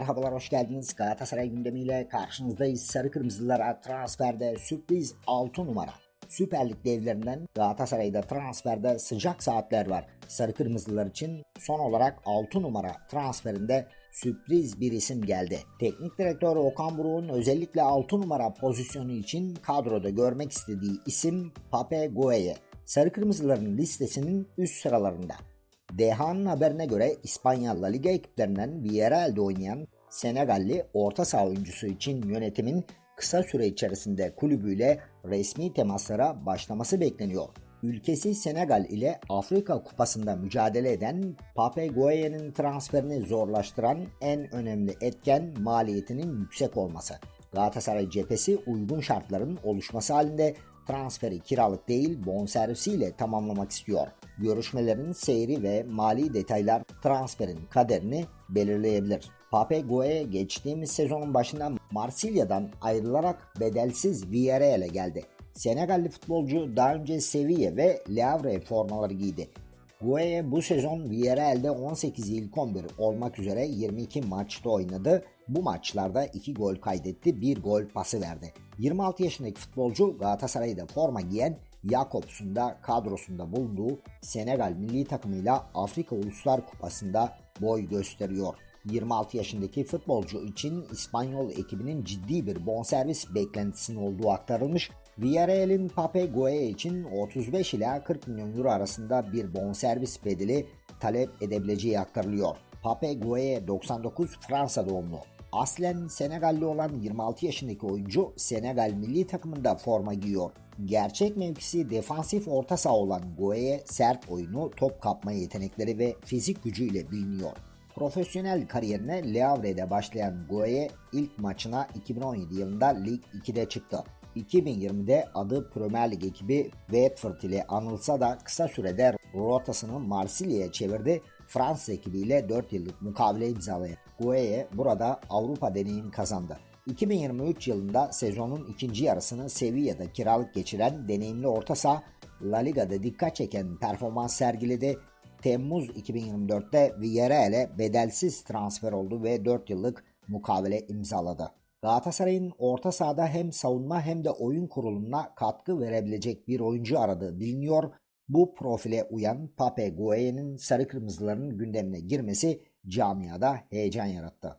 Merhabalar, hoş geldiniz. Galatasaray gündemiyle karşınızdayız. Sarı Kırmızılara transferde sürpriz 6 numara. Süper Lig devlerinden Galatasaray'da transferde sıcak saatler var. Sarı Kırmızılar için son olarak 6 numara transferinde sürpriz bir isim geldi. Teknik direktör Okan Buruk'un özellikle 6 numara pozisyonu için kadroda görmek istediği isim Pape Gueye. Sarı Kırmızıların listesinin üst sıralarında. Deha'nın haberine göre İspanya La Liga ekiplerinden Villarreal'de oynayan Senegalli orta saha oyuncusu için yönetimin kısa süre içerisinde kulübüyle resmi temaslara başlaması bekleniyor. Ülkesi Senegal ile Afrika Kupası'nda mücadele eden Pape Gueye'nin transferini zorlaştıran en önemli etken maliyetinin yüksek olması. Galatasaray cephesi uygun şartların oluşması halinde transferi kiralık değil bonservisiyle tamamlamak istiyor. Görüşmelerin seyri ve mali detaylar transferin kaderini belirleyebilir. Pape Gueye geçtiğimiz sezonun başında Marsilya'dan ayrılarak bedelsiz Villarreal'e geldi. Senegalli futbolcu daha önce Sevilla ve Le Havre formaları giydi. Gueye bu sezon Villarreal'de 18 ilk 11 olmak üzere 22 maçta oynadı. Bu maçlarda 2 gol kaydetti, 1 gol pası verdi. 26 yaşındaki futbolcu Galatasaray'da forma giyen Jakobs'un da kadrosunda bulunduğu Senegal milli takımıyla Afrika Uluslar Kupası'nda boy gösteriyor. 26 yaşındaki futbolcu için İspanyol ekibinin ciddi bir bonservis beklentisinin olduğu aktarılmış. Villarreal'in Pape Gueye için 35 ila 40 milyon euro arasında bir bonservis bedeli talep edebileceği aktarılıyor. Pape Gueye 99 Fransa doğumlu. Aslen Senegalli olan 26 yaşındaki oyuncu Senegal milli takımında forma giyiyor. Gerçek mevkisi defansif orta saha olan Gueye sert oyunu, top kapma yetenekleri ve fizik gücüyle biliniyor. Profesyonel kariyerine Le Havre'de başlayan Gueye ilk maçına 2017 yılında Lig 2'de çıktı. 2020'de adı Premier Lig ekibi Watford ile anılsa da kısa sürede rotasını Marsilya'ya çevirdi. Fransız ekibiyle 4 yıllık mukavele imzalayan Gueye burada Avrupa deneyim kazandı. 2023 yılında sezonun ikinci yarısını Sevilla'da kiralık geçiren deneyimli orta saha La Liga'da dikkat çeken performans sergiledi. Temmuz 2024'te Villarreal'e bedelsiz transfer oldu ve 4 yıllık mukavele imzaladı. Galatasaray'ın orta sahada hem savunma hem de oyun kurulumuna katkı verebilecek bir oyuncu aradığı biliniyor. Bu profile uyan Pape Gueye'nin sarı kırmızıların gündemine girmesi camiada heyecan yarattı.